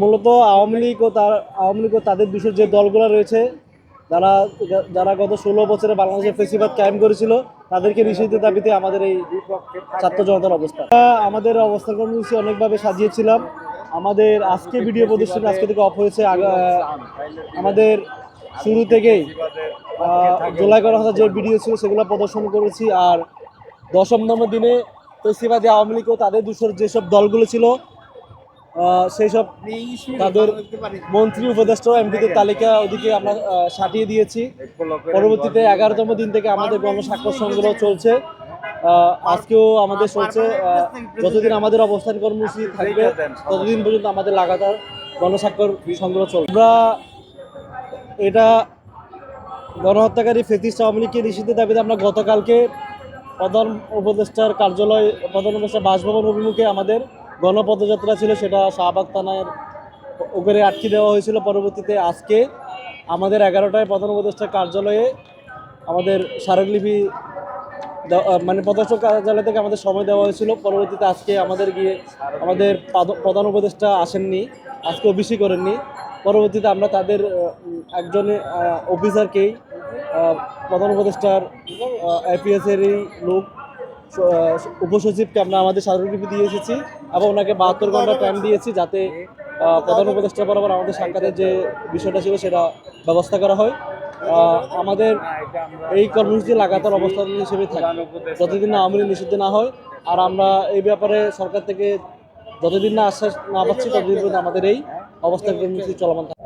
মূলত আওয়ামী লীগ ও তার আওয়ামী লীগ ও তাদের দুশোর যে দলগুলো রয়েছে, যারা যারা গত ষোলো বছরে বাংলাদেশে ফেসিবাদ কায়েম করেছিল, তাদেরকে নিষিদ্ধের দাবিতে আমাদের এই ছাত্র জনতার অবস্থা। আমাদের অবস্থান কর্মসূচি অনেকভাবে সাজিয়েছিলাম। আমাদের আজকে ভিডিও প্রদর্শন আজকে থেকে অফ হয়েছে আমাদের শুরু থেকেই জুলাই করা কথা যে ভিডিও ছিল সেগুলো প্রদর্শন করেছি। আর দশম নম্বর দিনে ফেসিবাদী আওয়ামী লীগ ও তাদের দুশোর যেসব দলগুলো ছিল সেই সব তাদের মন্ত্রী, উপদেষ্টা এমপিদের তালিকা ওদিকে আমরা সাটিয়ে দিয়েছি। পরবর্তীতে এগারোতম দিন থেকে আমাদের গণস্বাক্ষর সংগ্রহ চলছে। আজকেও আমাদের চলছে। যতদিন আমাদের অবস্থান কর্মসূচি থাকবে, ততদিন পর্যন্ত আমাদের লাগাতার গণস্বাক্ষর সংগ্রহ চলবে আমরা এটা গণহত্যাকারী ফেতিস আওয়ামী নিষিদ্ধের দাবিতে আমরা গতকালকে প্রধান উপদেষ্টার কার্যালয়, প্রধান উপদেষ্টা বাসভবন অভিমুখে আমাদের গণপদযাত্রা ছিল, সেটা শাহবাগ থানার উপরে আটকে দেওয়া হয়েছিল। পরবর্তীতে আজকে আমাদের এগারোটায় প্রধান উপদেষ্টার কার্যালয়ে আমাদের স্মারকলিপি মানে প্রদর্শক কার্যালয় থেকে আমাদের সময় দেওয়া হয়েছিল। পরবর্তীতে আজকে আমাদের গিয়ে আমাদের প্রধান উপদেষ্টা আসেননি, আজকে অফিসই করেননি। পরবর্তীতে আমরা তাদের একজন অফিসারকেই প্রধান উপদেষ্টার এপিএস এরই লোক উপসচিবকে আমরা আমাদের স্মারকলিপি দিয়ে এসেছি এবং ওনাকে বাহাত্তর ঘণ্টা টাইম দিয়েছি যাতে প্রধান উপদেষ্টা বরাবর আমাদের সাক্ষাতের যে বিষয়টা ছিল সেটা ব্যবস্থা করা হয়। আমাদের এই কর্মসূচি লাগাতার অবস্থান হিসেবে থাকে। যতদিন না আওয়ামী নিষিদ্ধ না হয়, আর আমরা এই ব্যাপারে সরকার থেকে যতদিন না আশ্বাস না পাচ্ছি, ততদিন আমাদের এই অবস্থান কর্মসূচি চলমান থাকবে